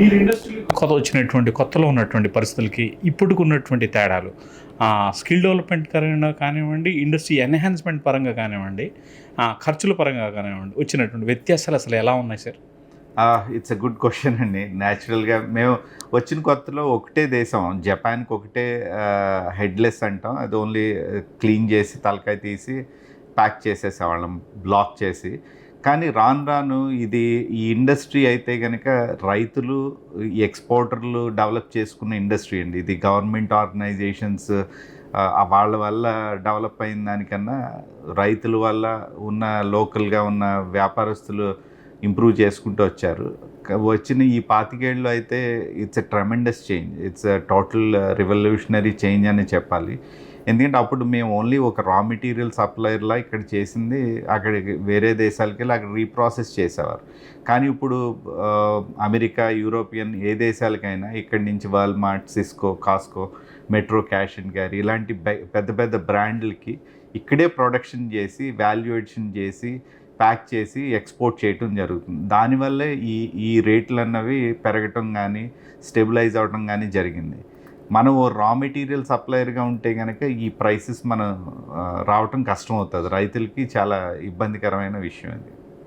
మీరు ఇండస్ట్రీ కొత్త వచ్చినటువంటి కొత్తలో ఉన్నటువంటి పరిస్థితులకి ఇప్పటికి ఉన్నటువంటి తేడాలు స్కిల్ డెవలప్మెంట్ పరంగా కానివ్వండి ఇండస్ట్రీ ఎన్హాన్స్మెంట్ పరంగా కానివ్వండి ఆ, ఖర్చుల పరంగా కానివ్వండి వచ్చినటువంటి వ్యత్యాసాలు అసలు ఎలా ఉన్నాయి sir it's a good question అండి. న్యాచురల్గా మేము వచ్చిన కొత్తలో ఒకటే దేశం జపాన్కి ఒకటే హెడ్లెస్ అంటాం. అది ఓన్లీ క్లీన్ చేసి తలకాయ తీసి ప్యాక్ చేసేసేవాళ్ళం బ్లాక్ చేసి. కానీ రాను రాను ఇది ఈ ఇండస్ట్రీ అయితే కనుక రైతులు ఎక్స్పోర్టర్లు డెవలప్ చేసుకున్న ఇండస్ట్రీ అండి. ఇది గవర్నమెంట్ ఆర్గనైజేషన్స్ వాళ్ళ వల్ల డెవలప్ అయిన దానికన్నా రైతుల వల్ల ఉన్న లోకల్గా ఉన్న వ్యాపారస్తులు ఇంప్రూవ్ చేసుకుంటూ వచ్చారు. వచ్చిన ఈ పాతికేళ్ళు అయితే it's a tremendous change. It's total revolutionary change అని చెప్పాలి. ఎందుకంటే అప్పుడు మేము ఓన్లీ ఒక రా మెటీరియల్ సప్లయర్లా ఇక్కడ చేసింది అక్కడికి వేరే దేశాలకి వెళ్ళి అక్కడ రీప్రాసెస్ చేసేవారు. కానీ ఇప్పుడు అమెరికా యూరోపియన్ ఏ దేశాలకైనా ఇక్కడి నుంచి Walmart Cisco Costco Metro cash and carry ఇలాంటి పెద్ద పెద్ద బ్రాండ్లకి ఇక్కడే ప్రొడక్షన్ చేసి వాల్యుయేషన్ చేసి ప్యాక్ చేసి ఎక్స్పోర్ట్ చేయటం జరుగుతుంది. దానివల్లే ఈ ఈ రేట్లు అన్నవి పెరగటం కానీ స్టెబిలైజ్ అవడం కానీ జరిగింది. మనం ఓ రా మెటీరియల్ సప్లయర్గా ఉంటే కనుక ఈ ప్రైసెస్ మనం రావటం కష్టం అవుతుంది రైతులకి చాలా ఇబ్బందికరమైన విషయం అది